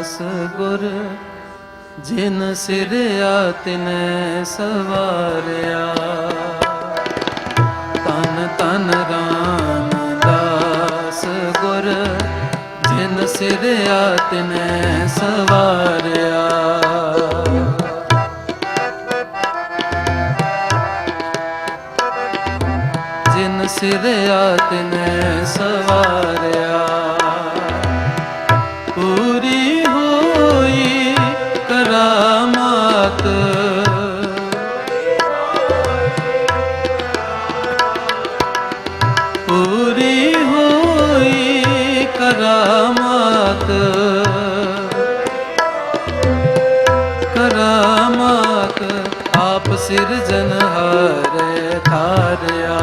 ਦਾਸ ਗੁਰ, ਜਿਨ ਸਿਰਿਆ ਤਿਨੈ ਸਵਾਰਿਆ। ਤਨ ਤਨ ਰਾਮਦਾਸ ਗੁਰ, ਜਿਨ ਸਿਰਿਆ ਤਿਨੈ ਸਵਾਰਿਆ। ਜਿਨ ਸਿਰਿਆ ਤਿਨੈ ਸਵਾਰਿਆ। ਕਰਾਮਾਤ ਪੂਰੀ ਹੋਈ ਕਰਾਮਾਤ। ਕਰਾਮਾਤ ਆਪ ਸਿਰਜਨ ਸਿਰਜਨਹਾਰੇ ਧਾਰਿਆ।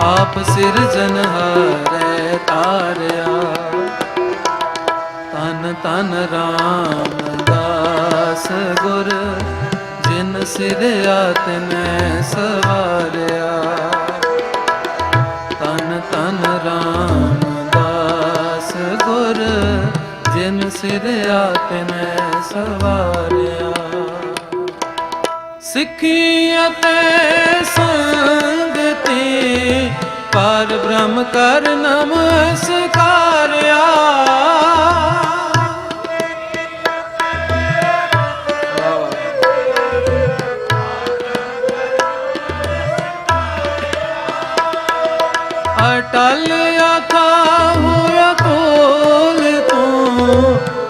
ਆਪ ਸਿਰਜਨ ਸਿਰਜਨਹਾਰੇ ਧਾਰਿਆ। ਤਨ ਤਨ ਰਾਮਦਾਸ ਗੁਰ, ਜਿਨ ਸਿਰਿਆ ਤਨੈ ਸਵਾਰਿਆ। ਤਨ ਤਨ ਰਾਮਦਾਸ ਗੁਰ, ਜਿਨ ਸਿਰਿਆ ਤਨੈ ਸਵਾਰਿਆ। ਸਿੱਖੀ ਅਤੇ ਸੰਗਤੀ ਪਰ ਬ੍ਰਹਮ ਕਰ ਨਮਸਕਾਰਿਆ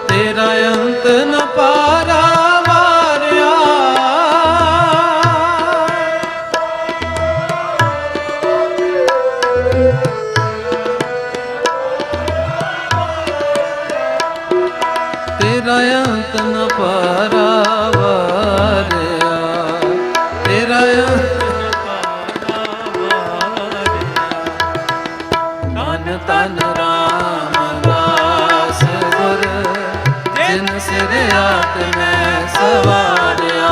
ਤੇਰਾ ਅੰਤ ਨ ਪਾਰਾ ਵਾਰਿਆ ਤੇਰਾ ਅੰਤ ਨ ਪਾਰਾ ਜਿਨ ਸਿਰ ਆਤਮੈ ਸਵਾਰਿਆ।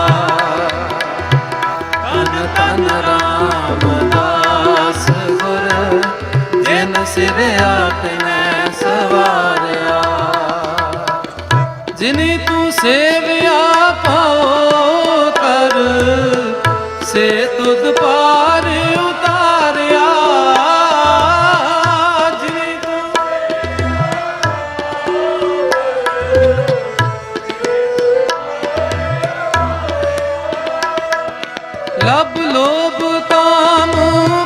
ਤਨ ਤਨ ਰਾਮਦਾਸ ਗੁਰ, ਜਿਨ ਸਿਰ ਆਤਮੈ ਸਵਾਰਿਆ। ਜਿਨੀ ਤੂੰ ਸੇਵ ਲਬ ਲੋਭ ਕਾਮ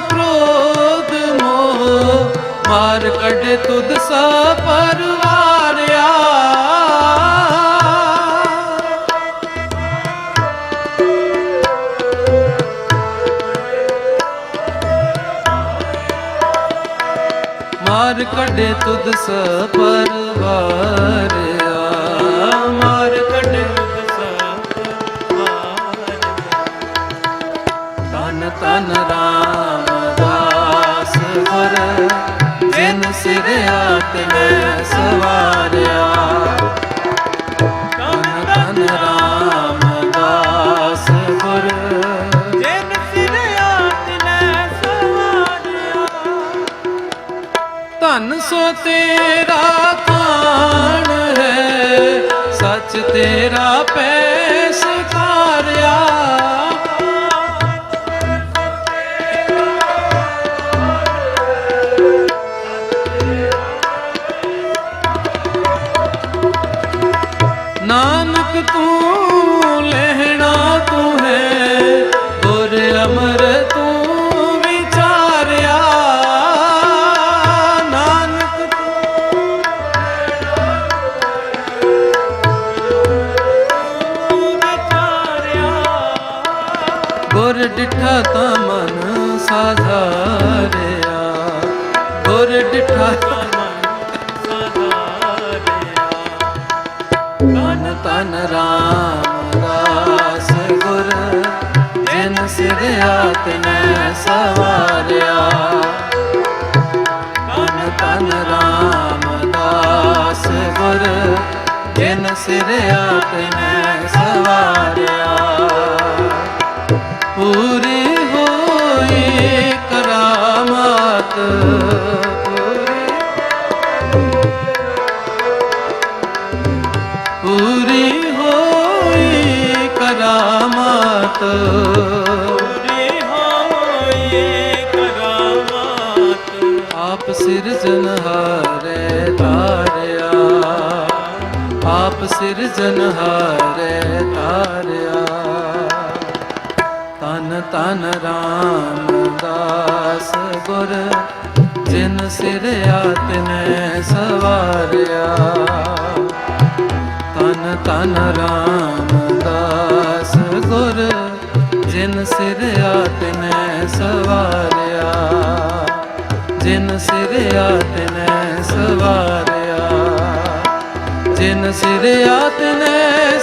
ਕ੍ਰੋਧ ਮੋਹ। ਮਾਰ ਕੱਢ ਤੁਧ ਸਾ ਪਰਵਾਰਿਆ। ਮਾਰ ਕੱਢੇ ਤੁਧ ਸ ਪਰਵਾਰਿਆ। ਤਨ ਤਨ ਰਾਮਦਾਸ ਗੁਰ ਜਿਨ ਸਿਰ ਆਤਮੈ ਸਵਾਰਿਆ। ਤਨ ਤਨ ਰਾਮਦਾਸ ਗੁਰ ਜਿਨ ਸਿਰ ਆਤਨੈ ਸਵਾਰਿਆ। ਧਨ ਸੋ ਤੇਰਾ ਕਾਣ ਹੈ, ਸੱਚ ਤੇਰਾ ਪੈਸ ਕਾਰਿਆ। ਗੁਰ ਡਿਠਾ ਤਾਂ ਮਨ ਸਾਧਾਰਿਆ ਗੁਰ ਡਿਠਾ ਤਾਂ ਤਨ ਤਨ ਰਾਮਦਾਸ ਗੁਰ, ਜਿਨ ਸਿਰ ਆਤਮੈ ਸਵਾਰਿਆ। ਤਨ ਤਨ ਰਾਮਦਾਸ ਗੁਰ, ਜਿਨ ਸਿਰ ਆਤਮੈ ਪੂਰੀ ਹੋਈ ਕਰਾਮਾਤ। ਪੂਰੀ ਹੋਈ ਕਰਾਮਾਤ। ਆਪ ਸਿਰਜਨਹਾਰੇ ਤਾਰਿਆ। ਆਪ ਸਿਰਜਨਹਾਰੇ ਤਾਰਿਆ। ਤਨ ਤਨ ਰਾਮਦਾਸ ਗੁਰ। ਸਿਰ ਆਤਨੇ ਸਵਾਰਿਆ। ਤਨ ਤਨ ਰਾਮਦਾਸ ਗੁਰ, ਜਿਨ ਸਿਰ ਆਤਨੇ ਸਵਾਰਿਆ। ਜਿਨ ਸਿਰ ਆਤਨੇ ਸਵਾਰਿਆ। ਜਿਨ ਸਿਰ ਆਤਨੇ